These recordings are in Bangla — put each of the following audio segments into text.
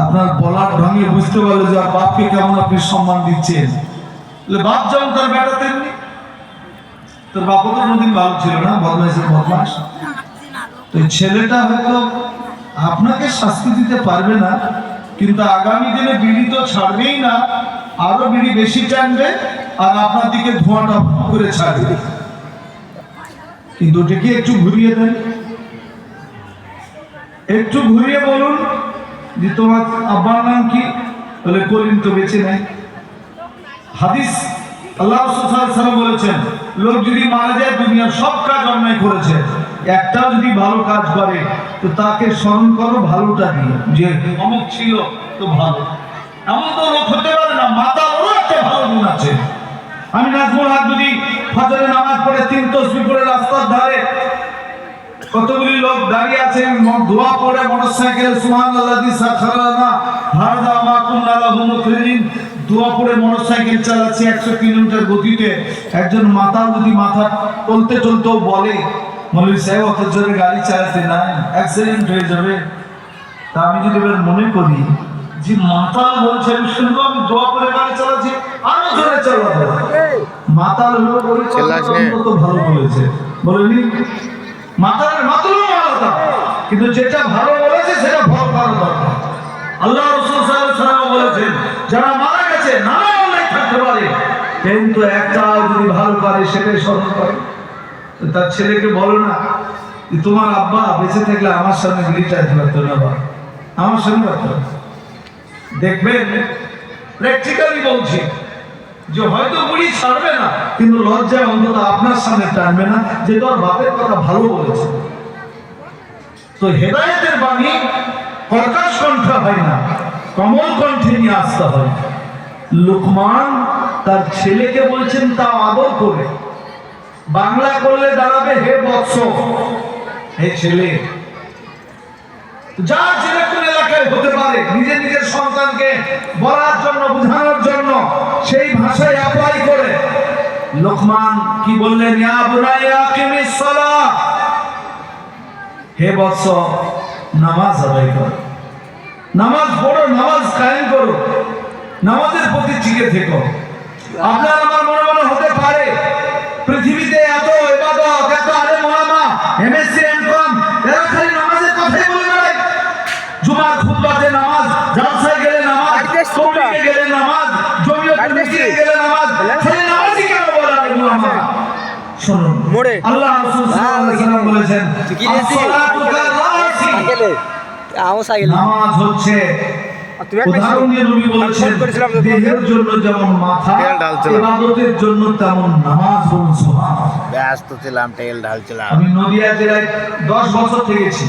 আপনার বলার ঢঙে বুঝতে পারল যে আর বাপকে কেমন আপনি সম্মান দিচ্ছেন। বাপ যেমন তার বেটা তেমনি। তোর বাপও তো কোনোদিন ভালো ছিল না, বদমাইশের বদমাস তো ছেলেটা হয়তো আপনাকে শাস্তি দিতে পারবে না, কিন্তু আগামী দিনে বিড়ি তো ছাড়বেই না, আরও বিড়ি বেশি টানবে আর আপনার দিকে ধোঁয়াটা করে ছাড়বে। কিন্তু ওটাকে একটু ঘুরিয়ে দেন। একটু ঘুরিয়ে বলুন যে তোমার আব্বার নাম কি? বলে করিম তো বেঁচে নাই হাদিস আল্লাহ বলেছেন, লোক যদি মারা যায়, দুনিয়ার সব কাজ অন্যায় করেছে। একটাও যদি ভালো কাজ করে, তো তাকে স্মরণ করো ভালোটা দিয়ে। যে অমুক ছিল, তো ভালো। এমন তো লোক হতে পারে না, মাতা ওরও একটা ভালো গুণ আছে। আমি নাজমুল হাত যদি ফজরে নামাজ পড়ে তিন তসবি পড়ে রাস্তার ধারে কতগুলি লোক দাঁড়িয়ে আছে ম- দোয়া পড়ে মোটরসাইকেল সুবহানাল্লাহ দি সাখারানা হাদা মা কুন্না লাহু মুকরিন দোয়া পড়ে মোটরসাইকেল চালাচ্ছে 100 কিলোমিটার গতিতে। একজন মাথা যদি মাথা চলতে চলতেও বলে মৌলভী সাহেব অত জোরে গাড়ি চালাতে নাই অ্যাক্সিডেন্ট হয়ে যাবে। তা আমি যদি এবার মনে করি যে মাতাল বলছে আমি শুনব আমি দোয়া করে গাড়ি চালাচ্ছি আরও জোরে চালাবো। মাতাল হলো। পরিকল্পনা ভালো বলেছে। বলেনি মাতালের মাতলও আলাদা। কিন্তু যেটা ভালো বলেছে, সেটা ভালো দরকার। আল্লাহ রসুল সাল্লাল্লাহু বলেছেন, যারা মারা গেছে, নানা অনেক থাকতে পারে। কিন্তু একটা যদি ভালো করে সেটাই স্মরণ করে। তার ছেলেকে বলো না যে, তোমার আব্বা বেঁচে থাকলে আমার সামনে দিতে পারতো না বা আমার সামনে। দেখবেন প্র্যাকটিক্যালি বলছি যে হয়তো ছাড়বে না, কিন্তু লজ্জায় অন্তত আপনার সামনে টানবে না, যে তোর বাপের কথা ভালো বলেছে। তো হেদায়েতের বাণী কণ্ঠ হয় না, কমল কণ্ঠে নিয়ে আসতে হয়। লোকমান তার ছেলেকে বলছেন তা আদর করে। বাংলা করলে দাঁড়াবে হে বৎস, হে ছেলে। যা যেরকম এলাকায় হতে পারে, নিজের নিজের সন্তানকে বলার জন্য, বোঝানোর জন্য সেই ভাষায় অ্যাপ্লাই করে। লোকমান কি বললেন হে বৎস, নামাজ আদায় করো। নামাজ পড়ো, নামাজ কায়েম করো। নামাজের প্রতি টিকে থেকো। আপনার আমার মনে মনে হতে পারে। পৃথিবীতে এত ইবাদত, এত আলেম ওলামা এমএসসি এমকম মোড়ে। আল্লাহ রাসূল সাল্লাল্লাহু আলাইহি ওয়াসাল্লাম বলেছেন তুই কি দিয়েছিস? "আস-সালাতু কার-রাসি।" সাইকেলে আমার সাইকেলে নামাজ হচ্ছে উদাহরণ দিয়ে নবী বলেছেন ফোন করেছিলাম তো তোমাকে। দেহের জন্য যেমন মাথা তেল ঢালছিলাম। ইবাদতের জন্য তেমন নামাজ বলুন সুবহানাল্লাহ ব্যস্ত ছিলাম তেল ঢালছিলাম আমি নদিয়া জেলায় দশ বছর থেকেছি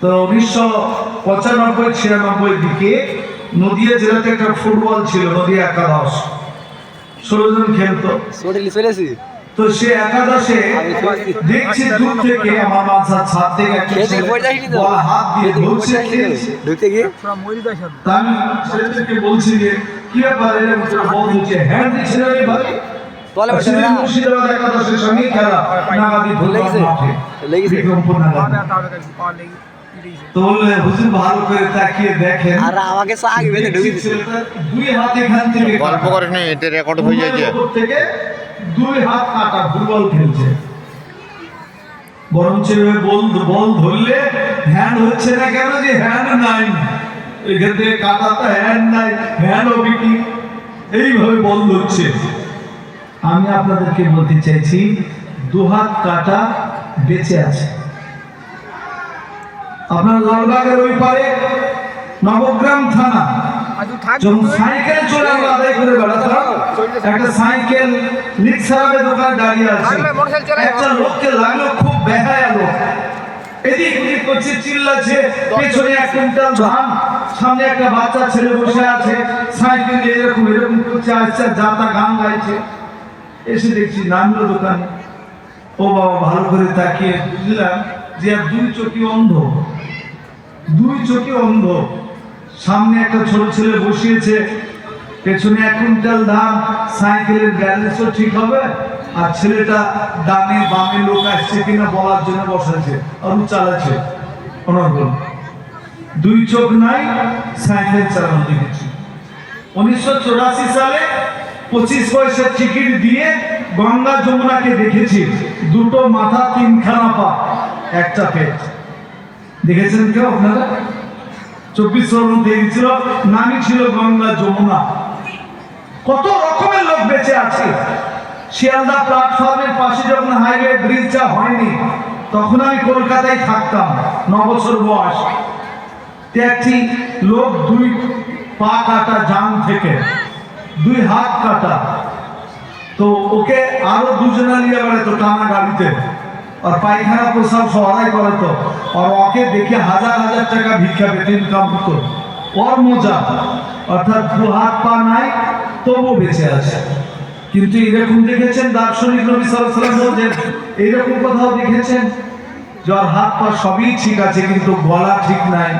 তো উনিশশো পঁচানব্বই ছিয়ানব্বই দিকে নদিয়া জেলাতে একটা ফুটবল ছিল নদিয়া একাদশ ষোলো জন খেলতো তো সে একাদশে। দেখছি দূর থেকে আমার মাথা ছাদ থেকে বল হাত দিয়ে ধরছে ঢুকতে গিয়ে? আমি ছেলেদেরকে বলছি যে কি ব্যাপার এরকম বল দিচ্ছে হ্যান্ড দিচ্ছে রে ভাই। মুর্শিদাবাদ একাদশের সঙ্গে খেলা। নাগাদি ফুটবল লেগেছে? তো হুজুর ভালো করে তাকিয়ে দেখেন। আর আমাকে আগে বেঁধে ঢুকে দুই হাত এখান থেকে গল্প করিস নি এটা রেকর্ড হয়ে থেকে দুই হাত কাটা ফুটবল খেলছে। বরঞ্চ বল বল ধরলে হ্যান্ড হচ্ছে না কেন যে হ্যান্ড নাই? এখান কাটা তো হ্যান্ড নাই হ্যান্ড হবে কি এইভাবে বল ধরছে। আমি আপনাদেরকে বলতে চাইছি, দু হাত কাটা বেঁচে আছে। আপনার লালবাগের ওই পারে নবগ্রাম থানা যখন সাইকেল চলে আমরা আদায় করে বেড়াতাম একটা সাইকেল রিক্সাবে দোকানে দাঁড়িয়ে আছে। একটা লোককে লাগল খুব বেহায়া লোক। এদিক ওদিক করছে চিল্লাছে পেছনে এক কুইন্টাল ধান সামনে একটা বাচ্চা ছেলে বসে আছে। সাইকেল নিয়ে এরকম এরকম করছে আচ্ছা যাতা গান গাইছে। এসে দেখছি নামলো দোকানে। ও বাবা ভালো করে তাকিয়ে বুঝলাম যে আর দুই চোখই অন্ধ। দুই চোখে অন্ধ। সামনে একটা ছোট ছেলে বসিয়েছে, পেছনে এক কুইন্টাল ধান, সাইকেলের ব্যালেন্সও ঠিক হবে, আর ছেলেটা ডানে বামে লোক আসছে কিনা বলার জন্য বসেছে আর চালাচ্ছে। অনর্গল দুই চোখ নাই, সাইকেল চালানো দেখেছি উনিশশো চৌরাশি সালে পঁচিশ পয়সার টিকিট দিয়ে গঙ্গা যমুনাকে দেখেছি, দুটো মাথা, তিনখানা পা, একটা পেট। দেখেছেন কেউ আপনারা? চব্বিশ রকম দেখেছিল নামই ছিল গঙ্গা যমুনা। কত রকমের লোক বেঁচে আছে। শিয়ালদা প্ল্যাটফর্মের পাশে যখন হাইওয়ে ব্রিজটা হয়নি, তখন আমি কলকাতায় থাকতাম, ন বছর বয়স। একটি লোক দুই পা কাটা জান থেকে, দুই হাত কাটা। তো ওকে আরও দুজনা নিয়ে বেড়াতো টানা গাড়িতে। আর পায়খানা প্রসাব সহায় করে তো আর ওকে দেখে হাজার হাজার টাকা ভিক্ষা পেতে ইনকাম হতো ওর মজা অর্থাৎ দু হাত পা নাই তবু বেঁচে আছে কিন্তু এরকম দেখেছেন দার্শনিক নবী সাল্লাল্লাহু বলছেন এইরকম কোথাও দেখেছেন যার হাত পা সবই ঠিক আছে কিন্তু গলা ঠিক নাই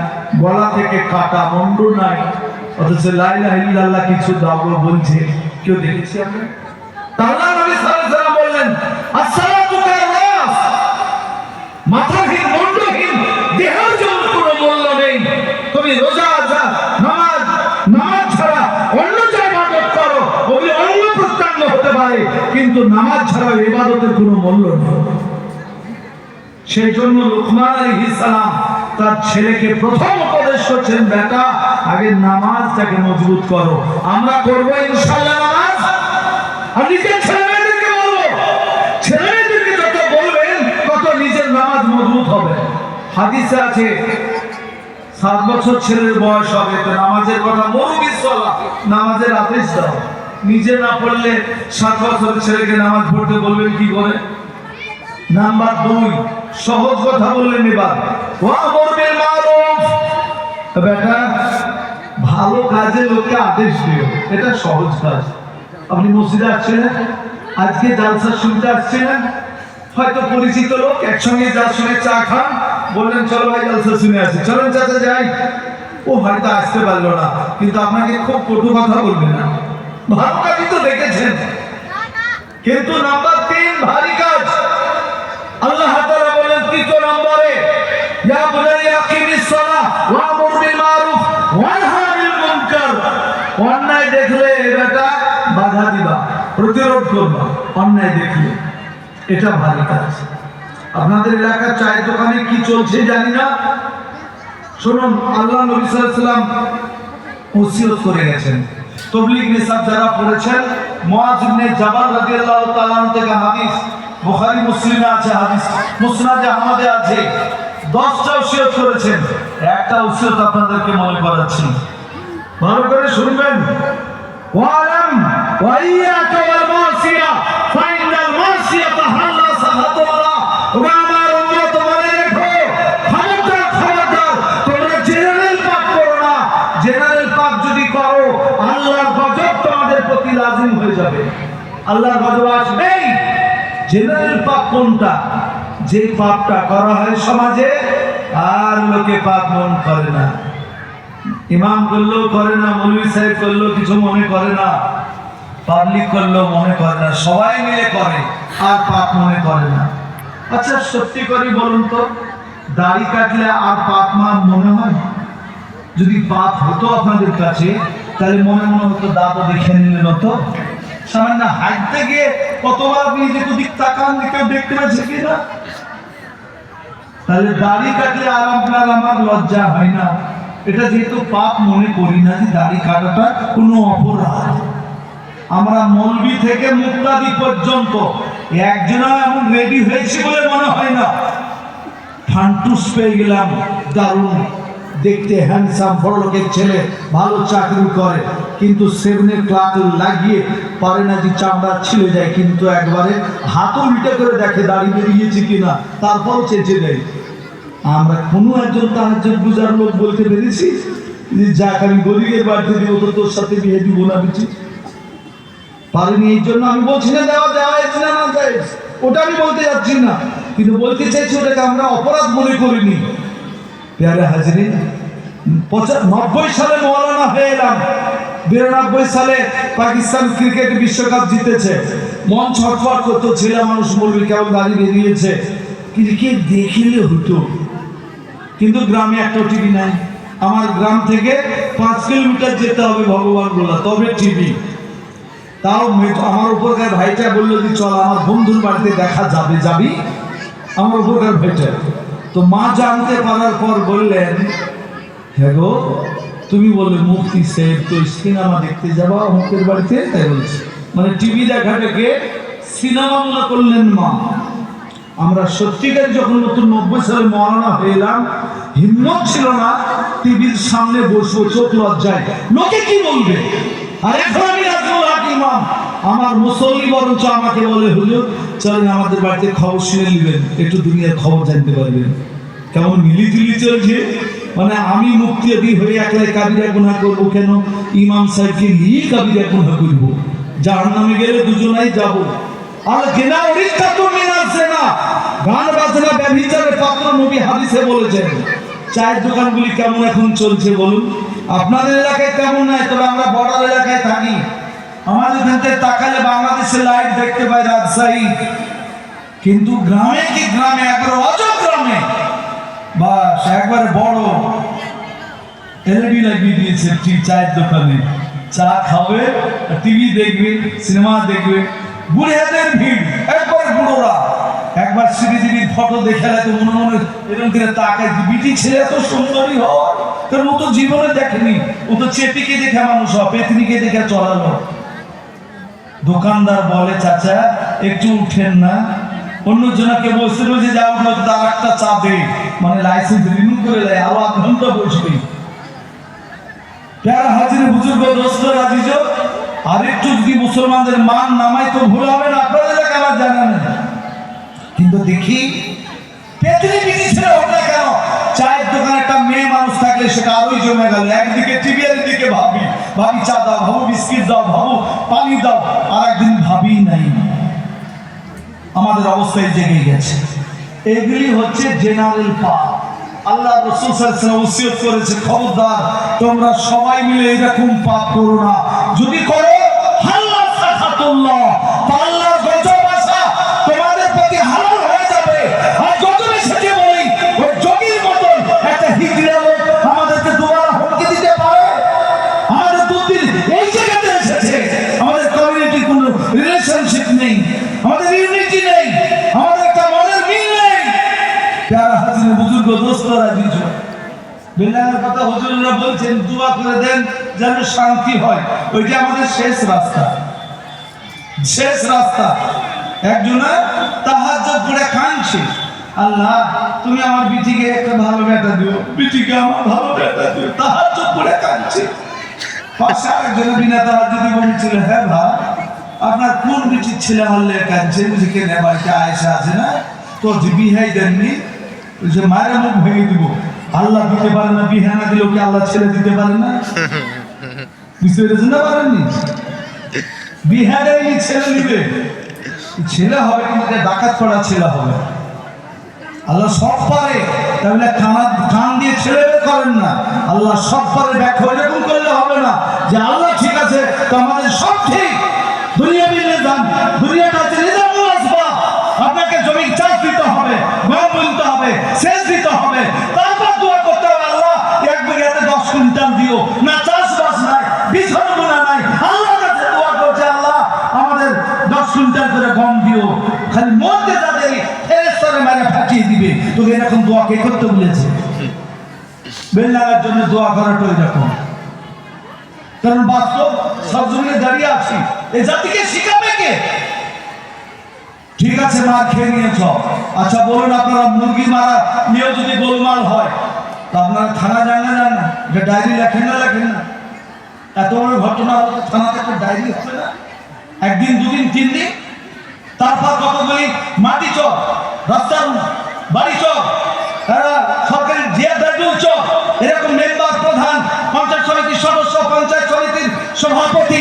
গলা থেকে কাটা মন্ড নাই অথচ লাইলা ইল্লাল্লাহ কিছু দাবো বলছে কেউ দেখেছি আমরা তা আল্লাহ নবী সাল্লাল্লাহু আলাইহি বললেন আসসালাতু কারাস মাথাহীন দেহের জন্য কোনো মূল্য নেই। তুমি রোজা কিন্তু নামাজ ছাড়া ইবাদতের কোনো মূল্য নেই। সেই জন্য তার ছেলেকে প্রথম উপদেশ করছেন, বেটা, আগে নামাজটাকে মজবুত করো। আমরা করব ইনশাআল্লাহ নামাজ। আর নিজের ছেলে মেয়েদেরকে বলব ছেলে মেয়েদেরকে যত বলবেন তত নিজের নামাজ মজবুত হবে হাদিসে আছে, সাত বছর ছেলের বয়স হবে, তো নামাজের কথা মরু বিশ্বলা নামাজের আদেশ দাও। নিজে না পড়লে সাত বছর ছেলেকে নামাজ পড়তে বলবেন কি করে? নাম্বার দুই, সহজ কথা বললেন এবার বেটা, ভালো কাজে লোককে আদেশ দিও, এটা সহজ কাজ। আপনি মসজিদে আসছেন? আজকে জালসা শুনতে আসছেন হয়তো পরিচিত লোক একসঙ্গে যার সঙ্গে চা খান বললেন, চলো ভাই জালসা শুনে আসি। চলেন চাচা, যাই। ও হয়তো আসতে পারল না। কিন্তু আপনাকে খুব কটু কথা বলবে না। ভালো কাজই তো দেখেছেন। কিন্তু নাম্বার তিন, ভারী কাজ। আল্লাহ তাআলা বলেন তৃতীয় নম্বরে, ইয়া বুনাইয়া আকিমিস সালাহ ওয়া আমুর বিল মারুফ ওয়া নাহি অন্যায় দেখলে বেটা বাধা দিবা, প্রতিরোধ করবা, অন্যায় দেখলে। এটা ভারী কাজ। আপনাদের এলাকার চায়ের দোকানে কি চলছে জানি না। শুনুন, আল্লাহ নবী সাল্লাম ওসিয়ত করে গেছেন। তবলিগ নিসাব যারা পড়েছেন ইবনে জাবাল রাদিয়াল্লাহু তাআলা থেকে হাদিস, বুখারী, মুসলিমে আছে হাদিস, মুসনাদে আহমদে আছে। 10টা ওসিয়ত করেছেন। একটা ওসিয়ত আপনাদেরকে মনে করাচ্ছি। ভালো করে শুনবেন। ওয়ালাম ওয়াইয়াকা আল্লাহর গজব আসবেই জেনারেল পাপ কোনটা? যে পাপটা করা হয় সমাজে, আর লোকে পাপ মন করে না। ইমাম করলেও করে না মৌলভী সাহেব করলেও কিছু মনে করে না। পাবলিক করলেও মনে করে না। সবাই মিলে করে, আর পাপ মনে করে না। আচ্ছা সত্যি করে বলুন তো, দাড়ি কাটলে আর পাপ মা মনে হয়? যদি পাপ হতো আপনাদের কাছে, তাহলে মনে মনে হতো দাদা দেখে নিলেন হতো। সামান্য হাঁটতে গিয়ে কতবার যে দিক তাকান কেউ দেখতে পাচ্ছে কিনা তাহলে দাড়ি কাটলে আর আপনার আমার লজ্জা হয় না। এটা যেহেতু পাপ মনে করি না যে দাড়ি কাটাটা কোনো অপরাধ। আমরা মলবি থেকে মুক্তাদি পর্যন্ত একজনা এমন রেডি হয়েছে বলে মনে হয় না। ফান্টুস পেয়ে গেলাম, দারুণ। দেখতে হ্যান্ডসাম বড় লোকের ছেলে, ভালো চাকরি করে, কিন্তু সেভেনের ক্লাক লাগিয়ে পারে না যে চামড়া ছিলে যায়, কিন্তু একবারে হাতও উল্টে করে দেখে দাঁড়িয়ে বেরিয়েছে কিনা, তারপরও চেঁচে দেয়। আমরা কোনো একজন তাহাজ্জুদ বুঝার লোক বলতে পেরেছি যে, যাক, আমি গরিবের বাড়িতে দিব, তো তোর সাথে বিয়ে দিব না বুঝি পারেনি, এই জন্য আমি বলছি না, দেওয়া দেওয়া হয়েছে না না ওটা আমি বলতে যাচ্ছি না, কিন্তু বলতে চাইছি ওটাকে আমরা অপরাধ মনে করিনি। পেয়ারে হাজরি নব্বই সালে মৌলানা হয়ে এলাম। বিরানব্বই সালে পাকিস্তান ক্রিকেট বিশ্বকাপ জিতেছে। মন ছটফট করতো, ছেলে মানুষ বলবে, কেমন গাড়ি বেরিয়েছে। ক্রিকেট দেখিলে হতো। কিন্তু গ্রামে একটা টিভি নাই। আমার গ্রাম থেকে পাঁচ কিলোমিটার যেতে হবে ভগবান বলা তবে টিভি। তাও আমার উপরকার ভাইটা বলল যে, চল, আমার বন্ধুর বাড়িতে দেখা যাবে, যাবি? আমার উপরকার ভাইটা। তো মা জানতে পারার পর বললেন হ্যাঁ তুমি বলে মুক্তি সেব তো সিনেমা দেখতে যাবা অমুকের বাড়িতে? তাই বলছে। মানে টিভি দেখাটাকে সিনেমা মনে করলেন মা। আমরা সত্যিকার যখন নতুন নব্বই সালে মহারণা এলাম হিম্মত ছিল না টিভির সামনে বসবো, চোখ লজ্জায়। লোকে কি বলবে? আর এখন আমি ইমাম। আমার মুসল্লি বরঞ্চ আমাকে বলে, হুজুর, চলেন আমাদের বাড়িতে খবর শুনে নেবেন। একটু দুনিয়ার খবর জানতে পারবেন। কেমন মিলিজুলি চলছে? মানে আমি মুক্তি হয়ে একলাই কাবিরা গুণা করব কেন? ইমাম সাহেবকে নিয়ে কাবিরা গুণা করব। যার নামে গেলে দুজনাই যাব। আর কেনা রিক্তা তো মিনাচ্ছে না গান বাজনা, ব্যভিচারের পাত্র নবী হাদিসে বলেছেন। চায়ের দোকানগুলি কেমন এখন চলছে বলুন? আপনাদের এলাকায় কেমন নয় তবে আমরা বর্ডার এলাকায় থাকি। আমাদের এখান থেকে তাকালে বাংলাদেশের লাইট দেখতে পাই রাজশাহী। কিন্তু গ্রামে কি গ্রামে? একবার অজব গ্রামে। বাস, একবারে বড়। এলইডি লাগিয়ে দিয়েছে ঠিক চায়ের দোকানে। চা খাবে, টিভি দেখবে, সিনেমা দেখবে বুড়িয়াদের ভিড়, একবারে বুড়োরা। একবার শ্রীজীবীর ফটো দেখে তো মনে মনে এরকম করে তাকায় বিটি ছেলে এত সুন্দরী হয়। কারণ ও তো জীবনে দেখেনি, ও তো চেপিকে দেখে মানুষ হয়, পেতনিকে দেখে চলালো দোকানদার বলে, চাচা, একটু উঠেন না অন্য জনকে বসতে বলছে যা উঠল তার একটা দে মানে লাইসেন্স রিনিউ করে দেয়, আরও আধ ঘণ্টা বসবে। হাজির বুজুর্গ দোস্ত যদি মুসলমানদের মান নামাই তো ভুল হবে না আপনাদের এলাকা আমার জানা নেই কিন্তু দেখি না কেন, চায়ের দোকানে একটা মেয়ে মানুষ থাকলে সেটা আরোই জমে গেল। একদিকে দিকে ভাবি ভাবি চা দাও, ভাবু বিস্কিট দাও, ভাবু পানি দাও, আর একদিন ভাবি নাই। আমাদের অবস্থায় জেগে গেছে। এগুলি হচ্ছে জেনারেল পাপ আল্লাহ রসুল সাল্লাল্লাহু করেছে, খবরদার, তোমরা সবাই মিলে এরকম পাপ করো না। যদি করো বেলার কথা হুজুররা বলছেন, দোয়া করে দেন যেন শান্তি হয়। ওইটা আমাদের শেষ রাস্তা। শেষ রাস্তা। একজনা তাহাজ করে কাঁদছে। আল্লাহ, তুমি আমার বিটিকে একটা ভালো বেটা দিও। বিটিকে আমার ভালো বেটা দিও। তাহাজ করে কাঁদছে। পাশে আরেকজন বিনা তাহাজ যদি বলছিল হ্যাঁ ভাই, আপনার কোন বিটির ছেলে হলে কাঁদছে? বুঝি কেনে বাড়িতে আয়সা আছে না? তো যে বিহাই দেননি বলছে মায়ের মুখ ভেঙে দিব। আল্লাহ দিতে পারে না বিহা না দিলেও কি আল্লাহ ছেলে দিতে পারে না? বুঝতে পেরেছেন না পারেননি ছেলে ছেলে হবে কিন্তু ডাকাত পড়া ছেলে হবে। আল্লাহ সব পারে, তাহলে কানা কান দিয়ে ছেলে করেন না। আল্লাহ সব পারে এরকম করলে হবে না। যে আল্লাহ ঠিক আছে, তো আমাদের সব ঠিক। দুনিয়া মিলে যান দুনিয়াটা নিজামুল আসবাব আপনাকে জমি চাষ দিতে হবে গম বলতে হবে, সেচ দিতে হবে। তারপর দোয়া করতে হবে, আল্লাহ, এক বিঘাতে দশ কুইন্টাল দিও। না চাষবাস নাই বিছন বোনা নাই। আল্লাহ কাছে দোয়া করছে, আল্লাহ, আমাদের দশ কুইন্টাল করে গম দিও। খালি তাদের ফাটিয়ে দিবে। তোকে এরকম দোয়া কে করতে বলেছে? জন্য দোয়া করাটা কারণ বাস্তব, সব জমিনে দাঁড়িয়ে আছি। এই জাতিকে শিখাবে কে? ঠিক আছে মার খেয়ে নিয়েছ। আচ্ছা বলুন আপনারা মুরগি মারা নিয়েও যদি গোলমাল হয়, তা আপনারা থানা যান না যান না? এটা ডায়েরি লেখেন না লেখেন না? এত বড় ঘটনা হলে তো থানাতে একটা ডায়েরি হবে না? একদিন, দুদিন, তিন দিন? তারপর কতগুলি মাটি চক রাস্তার বাড়ি চক সরকারি জিয়া বেডরুম চক এরকম মেম্বার প্রধান পঞ্চায়েত সমিতির সদস্য, পঞ্চায়েত সমিতির সভাপতি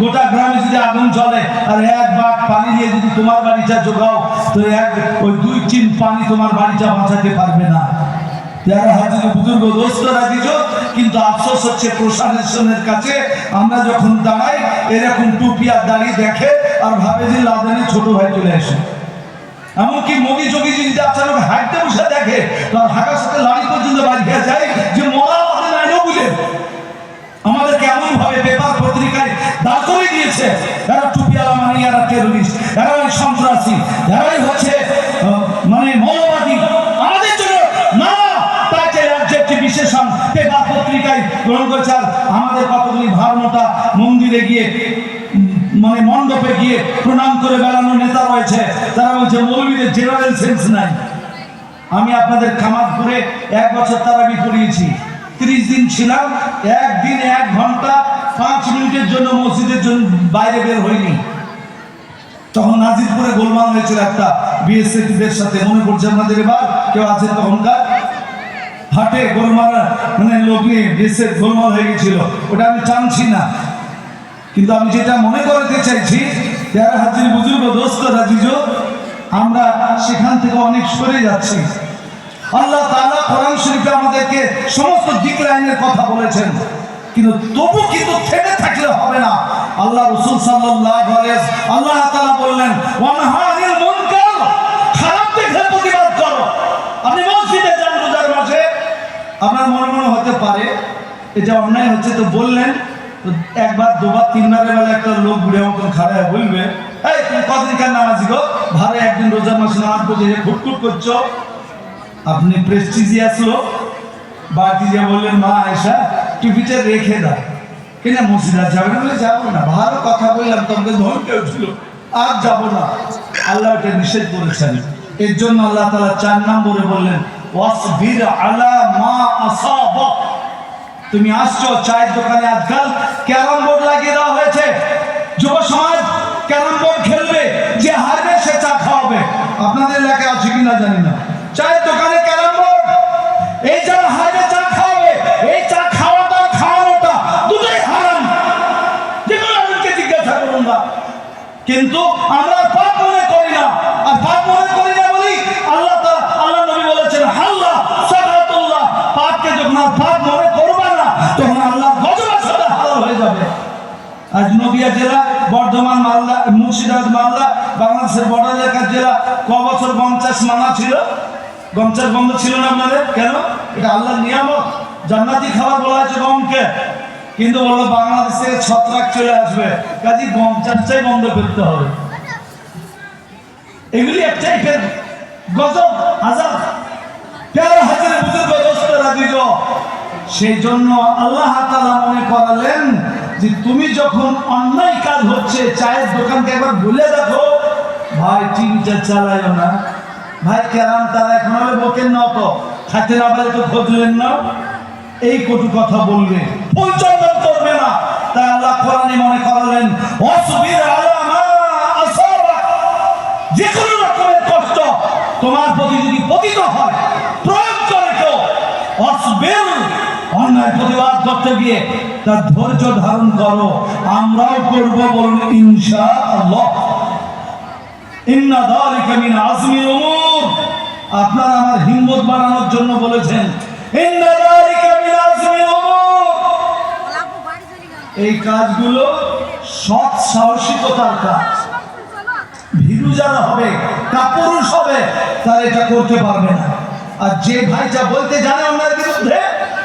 গোটা গ্রামে যদি আগুন জ্বলে আর এক বাঘ পানি দিয়ে যদি তোমার বাড়িটা জোগাও, তো এক ওই দুই চিন পানি তোমার বাড়িটা বাঁচাতে পারবে না। কিন্তু আফসোস হচ্ছে কাছে, আমরা যখন দাঁড়াই, এরকম টুপি আর দেখে আর ছোট ভাই চলে আসে এমনকি দেখে করে বেড়ানো নেতা রয়েছে, তারা বলছে, মৌলবীদের জেনারেল সেন্স নাই। আমি আপনাদের কামাতপুরে এক বছর তারাবি পড়িয়েছি ত্রিশ দিন ছিলাম, একদিন এক ঘণ্টা পাঁচ মিনিটের জন্য মসজিদের জন্য বাইরে বের হইনি। তখন নাজিরপুরে গোলমাল হয়েছিল একটা বিএসএফদের সাথে। মনে পড়ছে আপনাদের এবার? কেউ আছে তখনকার? হাটে গোলমাল মানে লোক নিয়ে বিএসএফ গোলমাল হয়ে গেছিল। ওটা আমি টানছি না। কিন্তু আমি যেটা মনে করতে চাইছি যারা হাজির বুজুর্গ, দোস্ত রাজিজ আমরা সেখান থেকে অনেক সরে যাচ্ছি। আল্লাহ তাআলা কোরআন শরীফে আমাদেরকে সমস্ত দিক লাইনের কথা বলেছেন। কিন্তু তবু কিন্তু থেমে থাকলে হবে না। আল্লাহ রসুল সাল্লাহ আল্লাহ তাআলা বললেন ওয়ানহানিল খারাপ আপনি আপনার মনে মনে হতে পারে এটা অন্যায় হচ্ছে, তো বললেন একবার, দুবার তিনবারের বেলা একটা লোক ঘুরে মতন খাড়ায় বলবে, এই, তুমি কদিনকার নামাজি গো? ভারে একদিন রোজার মাসে নামাজ পড়ছে যে খুটখুট করছ। আপনি প্রেস্টিজিয়াস লোক। বাড়িতে যে বললেন, মা আয়সা টুপিটা রেখে দাও। কিনা মসজিদ যাবে না? বলে, যাব না। ভালো কথা বললাম, তোমাকে ধমকেও ছিল আর যাব না। আল্লাহ এটা নিষেধ করেছেন। এর জন্য আল্লাহ তালা চার নম্বরে বললেন, ওয়াসবির আলা মা আসাবা তুমি আসছো, চায়ের দোকানে আজকাল ক্যারাম বোর্ড লাগিয়ে দেওয়া হয়েছে। যুব সমাজ ক্যারাম বোর্ড খেলবে, যে হারবে সে চা খাওয়াবে। আপনাদের এলাকায় আছে কিনা জানি না। চায়ের দোকানে ক্যারাম বোর্ড। এই যারা হারবে, চা খাওয়াবে। এই চা খাওয়াটা, খাওয়ানোটা দুটোই হারাম। যে জিজ্ঞাসা করুন কিন্তু আমরা পাপ মনে করি না আর পাপ মনে করি না বলি আল্লাহ তা- আল্লাহ নবী বলেছেন হাল্লা সাকাতুল্লাহ পাপকে যখন আর পাপ মনে করবে না তখন আল্লাহ গজবের সাথে হালাল হয়ে যাবে আজ নদিয়া জেলা, বর্ধমান মালদা, মুর্শিদাবাদ মালদা, বাংলাদেশের বর্ডার এলাকার জেলা, ক বছর পঞ্চাশ মানা ছিল? গমচার বন্ধ ছিল না আপনাদের? কেন? এটা আল্লাহর নিয়ামত। জান্নাতি খাবার বলা হয়েছে গমকে। কিন্তু বলল বাংলাদেশ থেকে ছত্রাক চলে আসবে। কাজে গম চাষটাই বন্ধ করতে হবে। এগুলি এক টাইপের গজব আজাব তেরো হাজার বুজুর্গ সেই জন্য আল্লাহ তাআলা মনে করালেন যে তুমি যখন অন্যায় কাজ হচ্ছে, চায়ের দোকানকে একবার ভুলে দেখো। ভাই, টিভিটা চালাইও না। ভাই, কেরাম, তারা এখন বকেন না তো খাতে না পারে তো খোঁজলেন না। এই কটু কথা বলবে। করবে না। তাই আল্লাহ কোরআনে মনে করালেন অসবির যে কোনো রকমের কষ্ট তোমার প্রতি যদি পতিত হয় প্রয়োগ করে কেউ অসবের অন্যায় প্রতিবাদ করতে গিয়ে তার ধৈর্য ধারণ করো। আমরাও করব বলুন ইনশা আল্লাহ আপনারা সাহসিকতার কাজ। হবে কাপুরুষ হবে, তারা এটা করতে পারবে না। আর যে ভাইটা বলতে জানে, ওনার বিরুদ্ধে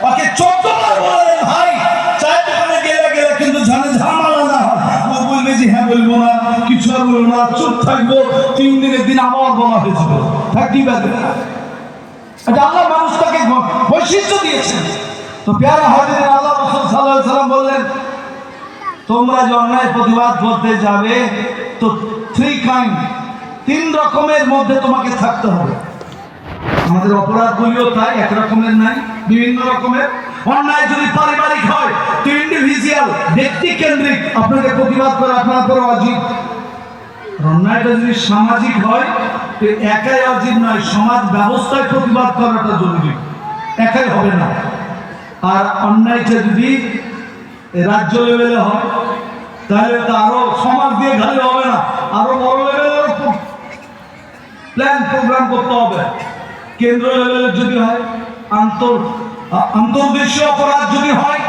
ওকে চোদ্দ বার ভাই চায়ের দোকানে গেলে কিন্তু জানে ঝামেলা না হয়। ও বলবে যে হ্যাঁ বলব না, কিছু আর বলব না, চুপ থাকব, তিন দিনের দিন আবার বলা হয়েছিল থাকতে পারবে না এটা আল্লাহ মানুষটাকে বৈশিষ্ট্য দিয়েছেন। তো পেয়ারা হাজির আল্লাহ রসুল সাল্লাহ সাল্লাম বললেন, তোমরা যে অন্যায় প্রতিবাদ করতে যাবে, তো থ্রি কাইন্ড তিন রকমের মধ্যে তোমাকে থাকতে হবে। আমাদের অপরাধ অপরাধগুলিও তাই এক রকমের নাই, বিভিন্ন রকমের। অন্যায় যদি পারিবারিক হয়, তো ইন্ডিভিজুয়াল ব্যক্তি কেন্দ্রিক আপনাকে প্রতিবাদ করে আপনার পরে অজীব। অন্যায়টা যদি সামাজিক হয়, তো একাই অজীব নয়, সমাজ ব্যবস্থায় প্রতিবাদ করাটা জরুরি। একাই হবে না। আর অন্যায়টা যদি রাজ্য লেভেলে হয়, তাহলে তো আরও সমাজ দিয়ে খালি হবে না, আরও বড় লেভেলের প্ল্যান প্রোগ্রাম করতে হবে। কেন্দ্র লেভেলে যদি হয়, আন্তর আন্তর্দেশীয় অপরাধ যদি হয়,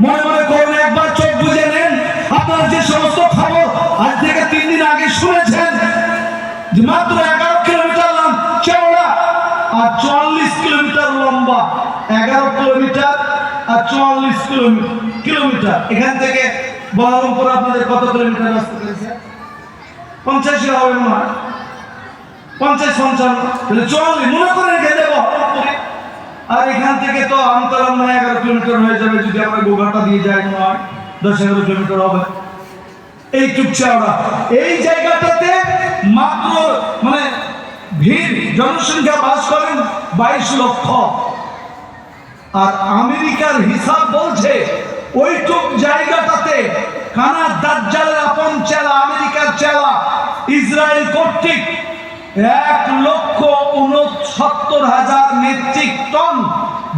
মনে মনে করুন, একবার চোখ বুঝে নেন। আপনারা যে সমস্ত খবর আজ থেকে তিন দিন আগে শুনেছেন, যে মাত্র এগারো কিলোমিটার লম- চওড়া আর চুয়াল্লিশ কিলোমিটার লম্বা। এগারো কিলোমিটার আর চুয়াল্লিশ কিলোমিটার। এখান থেকে বহরমপুর আপনাদের কত কিলোমিটার রাস্তা করেছে পঞ্চাশি হবে হয়। পঞ্চাশ পঞ্চান্ন তাহলে চুয়াল্লিশ মনে করে রেখে দেবো। আর এখান থেকে তো আমতলা মনে এগারো কিলোমিটার হয়ে যাবে, যদি আমরা গোঘাটা দিয়ে যাই হয়, দশ এগারো কিলোমিটার হবে। এইটুক চওড়া। এই জায়গাটাতে মাত্র মানে ভিড়, জনসংখ্যা বাস করেন বাইশ লক্ষ। আর আমেরিকার হিসাব বলছে, ওইটুক জায়গাটাতে কানা দাজ্জালের আপন চেলা, আমেরিকার চেলা, ইসরায়েল কর্তৃক এক লক্ষ উনসত্তর হাজার মেট্রিক টন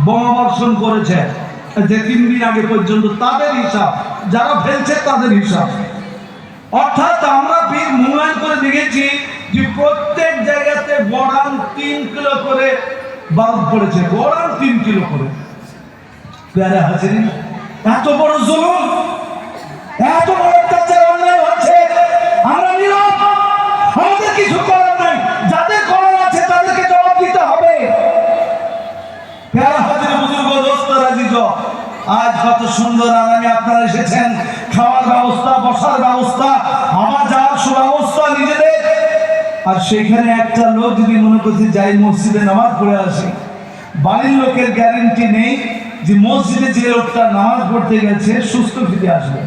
বোমাবর্ষণ করেছে। যে তিন দিন আগে পর্যন্ত তাদের হিসাব, যারা ফেলছে তাদের হিসাব। অর্থাৎ আমরা মূল্যায়ন করে দেখেছি যে প্রত্যেক জায়গাতে বড়ান তিন কিলো করে বারুদ পড়েছে বড়ান তিন কিলো করে। প্যারা এত বড় জুলুম, এত বড় অত্যাচার অন্যায় হচ্ছে। আমরা নীরব আমাদের কিছু করার নাই যাদের করার আছে তাদেরকে জবাব দিতে হবে প্যারা হাজির বুজুর্গ দোস্ত রাজিজ আজ কত সুন্দর আরামে আপনারা এসেছেন। খাওয়ার ব্যবস্থা, বসার ব্যবস্থা, আমার যাওয়ার সুব্যবস্থা নিজেদের। আর সেখানে একটা লোক যদি মনে করছে যাই মসজিদে নামাজ পড়ে আসি, বাড়ির লোকের গ্যারেন্টি নেই যে মসজিদে যে লোকটা নামাজ পড়তে গেছে, সুস্থ ফিরে আসবে।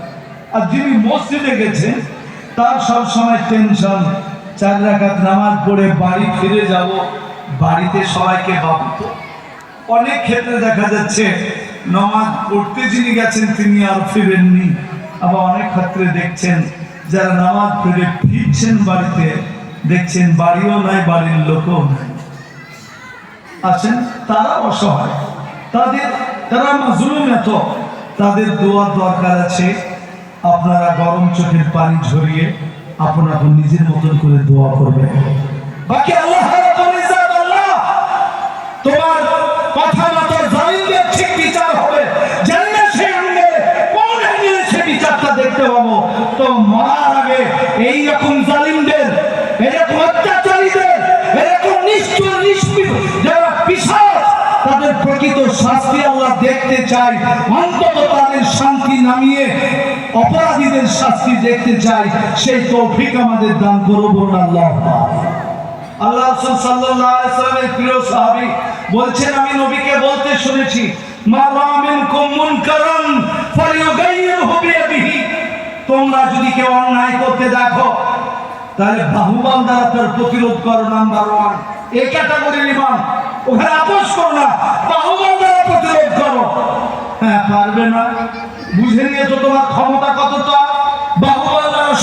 আর যিনি মসজিদে গেছে, তার সব সময় টেনশন চার রাখাত নামাজ পড়ে বাড়ি ফিরে যাব, বাড়িতে সবাইকে ভাবতো। অনেক ক্ষেত্রে দেখা যাচ্ছে নমাজ পড়তে যিনি গেছেন, তিনি আর ফিরেননি। আবার অনেক ক্ষেত্রে দেখছেন, যারা নামাজ পড়ে ফিরছেন বাড়িতে, দেখছেন বাড়িও নাই, বাড়ির লোকও নাই। আছেন তারা অসহায়। তাদের, তারা মাজলুম এত তাদের দোয়ার দরকার আছে, আপনারা গরম চোখের পানি ঝরিয়ে আপনারা নিজের মতন করে দোয়া করবেন। বাকি আল্লাহ, তোমার কথা দেখতে পাবো। তো মরার আগে এই রকম জালিমদের এরকম অত্যাচারীদের এরকম নিষ্ঠুর নিষ্পীড় যারা পিসাচ, তাদের প্রকৃত শাস্তি আল্লাহ দেখতে চাই অন্তত তাদের শান্তি নামিয়ে অপরাধীদের শাস্তি দেখতে চাই সেই তৌফিক আমাদের দান করব আল্লাহ। আল্লাহ রাসূল প্রিয় সাহাবী বলছেন, আমি নবীকে বলতে শুনেছি, মা রামিনকুম মুনকারান বিয়াদিহি তোমরা যদি কেউ অন্যায় করতে দেখো, তাহলে বাহুবান দ্বারা তার প্রতিরোধ করো নাম্বার ওয়ান এই ক্যাটাগরির ইমান ওখানে আপোষ করো না বাহুবান দ্বারা প্রতিরোধ করো। হ্যাঁ পারবে না। বুঝে নিয়েছো তোমার ক্ষমতা কতটা? বাহুবান দ্বারা